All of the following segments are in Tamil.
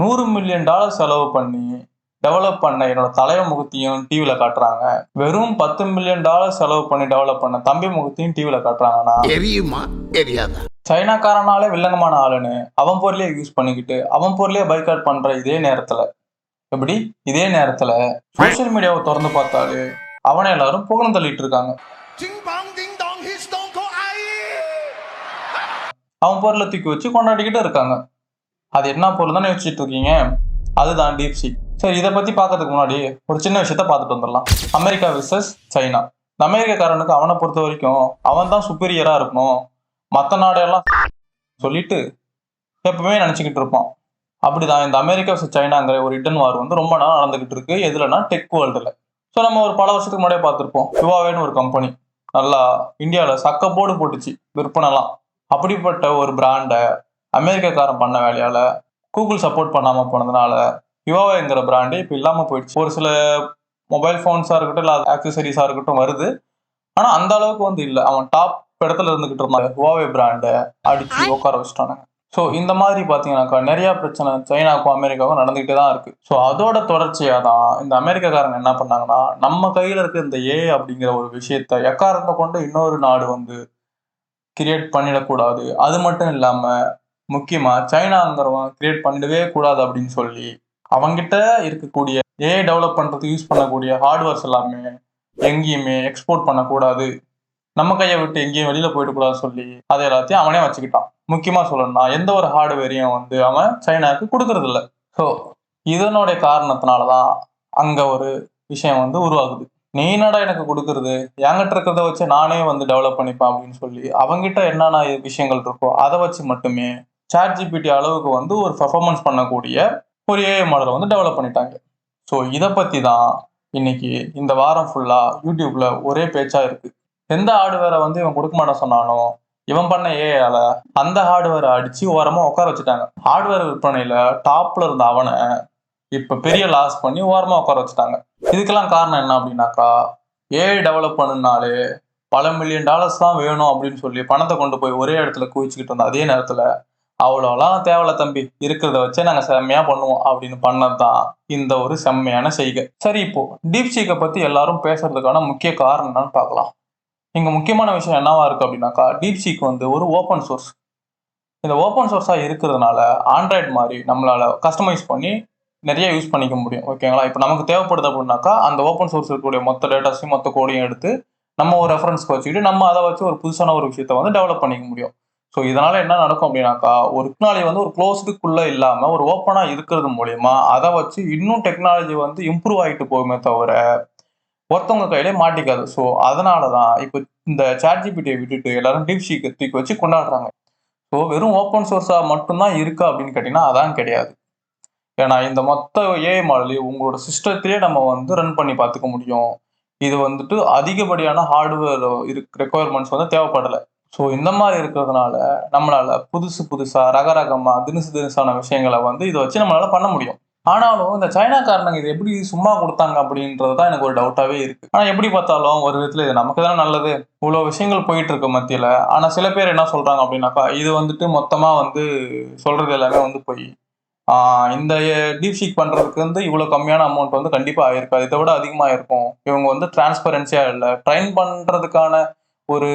நூறு மில்லியன் டாலர் செலவு பண்ணி டெவலப் பண்ண என்னோட தலைய முகத்தையும் டிவியில காட்டுறாங்க. வெறும் பத்து மில்லியன் டாலர் செலவு பண்ணி டெவலப் பண்ண தம்பி முகத்தையும் டிவியில காட்டுறாங்கன்னா எரியுமா? எரியாதா? சைனாக்காரனாலே வில்லங்கமான ஆளுன்னு அவன் பொருளையே யூஸ் பண்ணிக்கிட்டு அவன் பொருளையே பைக்காட் பண்ற இதே நேரத்துல. எப்படி? இதே நேரத்துல சோஷியல் மீடியாவை திறந்து பார்த்தாலே அவனை எல்லாரும் புகழ்ந்து தள்ளிட்டு இருக்காங்க அவன் பொருளை தூக்கி வச்சு கொண்டாடிக்கிட்டு இருக்காங்க. அது என்ன பொருள் தானே யோசிச்சுட்டு இருக்கீங்க? அதுதான் டீப் சீ சரி இதை பத்தி பார்க்கறதுக்கு முன்னாடி ஒரு சின்ன விஷயத்த பார்த்துட்டு வந்துடலாம். America versus China. இந்த அமெரிக்காக்காரனுக்கு அவனை பொறுத்த வரைக்கும் அவன் தான் சுப்பீரியரா இருக்கணும். மற்ற நாடெல்லாம் சொல்லிட்டு எப்பவுமே நினச்சிக்கிட்டு இருப்பான். அப்படிதான் இந்த அமெரிக்கா விசஸ் சைனாங்கிற ஒரு ரிட்டன் வார் வந்து ரொம்ப நாள் நடந்துகிட்டு இருக்கு. எதுலன்னா டெக் வேர்ல்டுல ஸோ நம்ம ஒரு பல வருஷத்துக்கு முன்னாடியே பார்த்துருப்போம். யுவாவேன்னு ஒரு கம்பெனி நல்லா இந்தியாவில் சக்க போடு போட்டுச்சு விற்பனைலாம். அப்படிப்பட்ட ஒரு பிராண்டை அமெரிக்காக்காரன் பண்ண வேலையால கூகுள் சப்போர்ட் பண்ணாம போனதுனால யுவாவேங்கிற பிராண்டு இப்போ இல்லாம போயிடுச்சு. ஒரு சில மொபைல் ஃபோன்ஸா இருக்கட்டும் இல்லை ஆக்சசரிஸா இருக்கட்டும் வருது. ஆனா அந்த அளவுக்கு வந்து இல்லை. அவன் டாப் இடத்துல இருந்துகிட்டு இருந்தான். ஹுவாவே பிராண்டை அடிச்சு உட்கார வச்சுட்டானுங்க ஸோ இந்த மாதிரி பார்த்தீங்கன்னாக்கா நிறைய பிரச்சனை சைனாக்கும் அமெரிக்காவுக்கும் நடந்துகிட்டே தான் இருக்கு. ஸோ அதோட தொடர்ச்சியாக தான் இந்த அமெரிக்காக்காரங்க என்ன பண்ணாங்கன்னா நம்ம கையில் இருக்க இந்த ஏ அப்படிங்கிற ஒரு விஷயத்த எக்காரணத்தை கொண்டு இன்னொரு நாடு வந்து கிரியேட் பண்ணிடக்கூடாது. அது மட்டும் இல்லாம முக்கியமா சைனாங்கிறவன் கிரியேட் பண்ணிடவே கூடாது அப்படின்னு சொல்லி அவங்கிட்ட இருக்கக்கூடிய ஏ டெவலப் பண்றதுக்கு யூஸ் பண்ணக்கூடிய ஹார்ட்வேர்ஸ் எல்லாமே எங்கேயுமே எக்ஸ்போர்ட் பண்ணக்கூடாது. நம்ம கையை விட்டு எங்கேயும் வெளியில போயிடக்கூடாதுன்னு சொல்லி அதை எல்லாத்தையும் அவனே வச்சுக்கிட்டான். முக்கியமா சொல்லணும்னா எந்த ஒரு ஹார்ட்வேரையும் வந்து அவன் சைனாவுக்கு கொடுக்கறதில்ல. ஸோ இதனுடைய காரணத்தினாலதான் அங்க ஒரு விஷயம் வந்து உருவாகுது. நீ என்னடா எனக்கு கொடுக்கறது? என்கிட்ட இருக்கிறத வச்சு நானே வந்து டெவலப் பண்ணிப்பேன் அப்படின்னு சொல்லி அவங்ககிட்ட என்னென்ன விஷயங்கள் இருக்கோ அதை வச்சு மட்டுமே சாட் ஜிபிடி அளவுக்கு வந்து ஒரு பெர்ஃபார்மன்ஸ் பண்ணக்கூடிய ஒரு ஏஐ மாடலை வந்து டெவலப் பண்ணிட்டாங்க. ஸோ இதை பற்றி தான் இன்னைக்கு இந்த வாரம் ஃபுல்லாக யூடியூப்ல ஒரே பேச்சாக இருக்குது எந்த ஹார்ட்வேரை வந்து இவன் கொடுக்க மாட்டேன் சொன்னானோ இவன் பண்ண ஏஐயால அந்த ஹார்ட்வேரை அடிச்சு ஓரமா உட்கார வச்சுட்டாங்க. ஹார்ட்வேர் விற்பனையில டாப்ல இருந்த அவனை இப்ப பெரிய லாஸ் பண்ணி ஓரமா உட்கார வச்சுட்டாங்க. இதுக்கெல்லாம் காரணம் என்ன அப்படின்னாக்கா ஏஐ டெவலப் பண்ணுனாலே பல மில்லியன் டாலர்ஸ் தான் வேணும் அப்படின்னு சொல்லி பணத்தை கொண்டு போய் ஒரே இடத்துல குவிச்சுக்கிட்டு இருந்த அதே நேரத்துல அவ்வளோலாம் தேவையில்ல தம்பி. இருக்கிறத வச்சே நாங்கள் செம்மையா பண்ணுவோம் அப்படின்னு பண்ணதுதான் இந்த ஒரு செம்மையான செய்கை. சரி இப்போ டீப்சீக்கை பற்றி பத்தி எல்லாரும் பேசுறதுக்கான முக்கிய காரணம் என்னன்னு பார்க்கலாம். இங்க முக்கியமான விஷயம் என்னவா இருக்கு அப்படின்னாக்கா டீப்சீக் வந்து ஒரு ஓப்பன் சோர்ஸ் இந்த ஓப்பன் சோர்ஸாக இருக்கிறதுனால ஆண்ட்ராய்ட் மாதிரி நம்மளால கஸ்டமைஸ் பண்ணி நிறைய யூஸ் பண்ணிக்க முடியும். ஓகேங்களா இப்போ நமக்கு தேவைப்படுது அப்படின்னாக்கா அந்த ஓப்பன் சோர்ஸ் இருக்கக்கூடிய மொத்த டேட்டாஸையும் மொத்த கோடையும் எடுத்து நம்ம ஒரு ரெஃபரன்ஸ்க்கு வச்சுக்கிட்டு நம்ம அதை வச்சு ஒரு புதுசான ஒரு விஷயத்த வந்து டெவலப் பண்ணிக்க முடியும். ஸோ இதனால என்ன நடக்கும் அப்படின்னாக்கா ஒரு டெக்னாலஜி வந்து ஒரு க்ளோஸ்டுக்குள்ள இல்லாம ஒரு ஓப்பனா இருக்கிறது மூலியமா அதை வச்சு இன்னும் டெக்னாலஜி வந்து இம்ப்ரூவ் ஆகிட்டு போகுமே தவிர ஒருத்தவங்க கையிலே மாட்டிக்காது. ஸோ அதனால தான் இப்போ இந்த சாட்ஜிபிடியை விட்டுட்டு எல்லாரும் டீப் தூக்கி வச்சு கொண்டாடுறாங்க. ஸோ வெறும் ஓப்பன் சோர்ஸாக மட்டும்தான் இருக்கா அப்படின்னு கேட்டிங்கன்னா அதான் கிடையாது. ஏன்னா இந்த மொத்த ஏஐ மாடலையும் உங்களோட சிஸ்டத்திலே நம்ம வந்து ரன் பண்ணி பார்த்துக்க முடியும். இது வந்துட்டு அதிகப்படியான ஹார்ட்வேர் இருக்கு ரெக்குவயர்மெண்ட்ஸ் வந்து தேவைப்படலை. ஸோ இந்த மாதிரி இருக்கிறதுனால நம்மளால புதுசு புதுசா ரக ரகமா தினுசு தினுசான விஷயங்களை வந்து இதை வச்சு நம்மளால பண்ண முடியும். ஆனாலும் இந்த சைனாக்காரனுங்க இது எப்படி சும்மா கொடுத்தாங்க அப்படின்றது தான் எனக்கு ஒரு டவுட்டாவே இருக்கு. ஆனா எப்படி பார்த்தாலும் ஒரு விதத்துல இது நமக்கு தானே நல்லது. இவ்வளவு விஷயங்கள் போயிட்டு இருக்கு மத்தியில. ஆனா சில பேர் என்ன சொல்றாங்க அப்படின்னாக்கா இது வந்துட்டு மொத்தமா வந்து சொல்றது எல்லாமே வந்து போய் இந்த டீப் பண்ணுறதுக்கு பண்றதுக்கு வந்து இவ்வளவு கம்மியான அமௌண்ட் வந்து கண்டிப்பா ஆயிருக்காது. இதை விட அதிகமா இருக்கும். இவங்க வந்து டிரான்ஸ்பரன்சியா இல்லை. ட்ரைன் பண்றதுக்கான ஒரு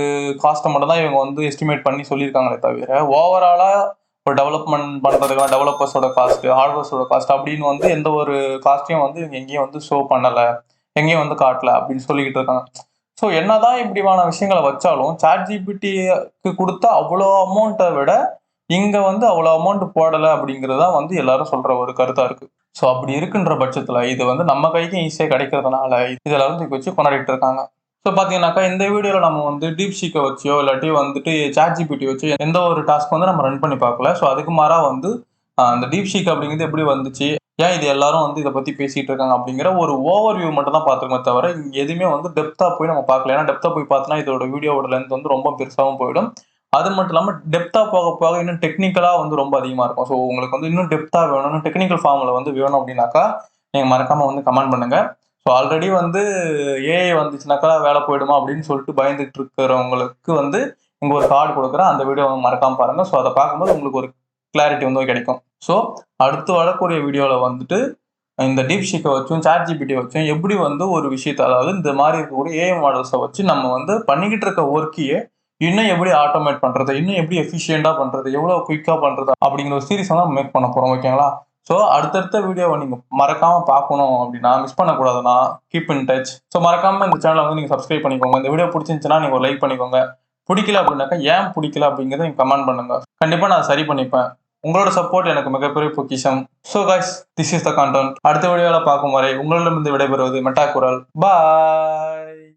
காஸ்ட்டை மட்டும் தான் இவங்க வந்து எஸ்டிமேட் பண்ணி சொல்லியிருக்காங்களே தவிர ஓவராலாக ஒரு டெவலப்மெண்ட் பண்ணுறதுக்கான டெவலப்பர்ஸோட காஸ்ட் ஹார்ட்வேர்ஸோட காஸ்ட் அப்படின்னு வந்து எந்த ஒரு காஸ்ட்டையும் வந்து இவங்க எங்கேயும் வந்து ஷோ பண்ணலை எங்கேயும் வந்து காட்டல அப்படின்னு சொல்லிக்கிட்டு இருக்காங்க. ஸோ என்னதான் இப்படிமான விஷயங்களை வச்சாலும் சாட் ஜிபிடிக்கு கொடுத்த அவ்வளோ அமௌண்ட்டை விட இங்கே வந்து அவ்வளோ அமௌண்ட் போடலை அப்படிங்கிறது தான் வந்து எல்லாரும் சொல்கிற ஒரு கருத்தாக இருக்குது ஸோ அப்படி இருக்குன்ற பட்சத்தில் இது வந்து நம்ம கைக்கும் ஈஸியாக கிடைக்கிறதுனால இதெல்லாம் தூக்கி வச்சு கொண்டாடிட்டு இருக்காங்க. ஸோ பார்த்தீங்கன்னாக்கா இந்த வீடியோவில் நம்ம வந்து டீப் ஷீக்கை வச்சோ இல்லாட்டி வந்துட்டு சாட் வச்சோ வச்சு எந்த ஒரு டாஸ்க் வந்து நம்ம ரன் பண்ணி பார்க்கல. ஸோ அதுக்கு மாறாக வந்து அந்த டீப் ஷீக் அப்படிங்கிறது எப்படி வந்துச்சு? ஏன் இது எல்லாரும் வந்து இதை பற்றி பேசிகிட்டு இருக்காங்க அப்படிங்கிற ஒரு ஓவர் வியூ மட்டும் தான் பார்த்துருக்கோமே தவிர எதுவுமே வந்து டெப்த்தாக போய் நம்ம பார்க்கல. ஏன்னா டெப்த்தாக போய் பார்த்தோன்னா இதோட வீடியோவோட லென்த் வந்து ரொம்ப பெருசாகவும் போயிடும். அது மட்டும் இல்லாமல் டெப்த்தாக போக போக இன்னும் டெக்னிக்கலாக வந்து ரொம்ப அதிகமாக இருக்கும். ஸோ உங்களுக்கு வந்து இன்னும் டெப்த்தாக வேணும் டெக்னிக்கல் ஃபார்மில் வந்து வேணும் அப்படின்னாக்கா நீங்கள் மறக்காமல் வந்து கமெண்ட் பண்ணுங்கள் ஸோ ஆல்ரெடி வந்து ஏஐ வந்துச்சுனாக்கா வேலை போயிடுமா அப்படின்னு சொல்லிட்டு பயந்துட்டு இருக்கிறவங்களுக்கு வந்து இங்கே ஒரு கார்டு கொடுக்குறேன். அந்த வீடியோ மறக்காம பாருங்க. ஸோ அதை பார்க்கும்போது உங்களுக்கு ஒரு கிளாரிட்டி வந்து கிடைக்கும். ஸோ அடுத்து வரக்கூடிய வீடியோவில் வந்துட்டு இந்த டீப் ஷீக்கை வச்சும் சாட் ஜிபிடி வச்சும் எப்படி வந்து ஒரு விஷயத்தை அதாவது இந்த மாதிரி இருக்கக்கூடிய ஏஐ மாடல்ஸை வச்சு நம்ம வந்து பண்ணிக்கிட்டு இருக்க ஒர்க்கையே இன்னும் எப்படி ஆட்டோமேட் பண்ணுறது இன்னும் எப்படி எஃபிஷியண்டாக பண்ணுறது எவ்வளோ குயிக்காக பண்ணுறது அப்படிங்கிற ஒரு சீரிஸ் வந்து மேக் பண்ண போகிறோம் ஓகேங்களா ஸோ அடுத்தடுத்த வீடியோவை நீங்கள் மறக்காமல் பார்க்கணும் அப்படின்னா மிஸ் பண்ணக்கூடாதுன்னா கீப் இன் டச் ஸோ மறக்காமல் இந்த சேனலை வந்து நீங்கள் சப்ஸ்கிரைப் பண்ணிக்கோங்க. இந்த வீடியோ பிடிச்சிருந்துச்சுன்னா நீங்கள் ஒரு லைக் பண்ணிக்கோங்க. பிடிக்கல அப்படின்னாக்கா ஏன் பிடிக்கல அப்படிங்கிறத நீங்கள் கமெண்ட் பண்ணுங்க. கண்டிப்பாக நான் சரி பண்ணிப்பேன். உங்களோட சப்போர்ட் எனக்கு மிகப்பெரிய பொக்கிஷம். So guys this is the content அடுத்த வீடியோவில் பார்க்கும் வரை உங்களிடமிருந்து விடைபெறுவது மெட்டா குரல் பாய்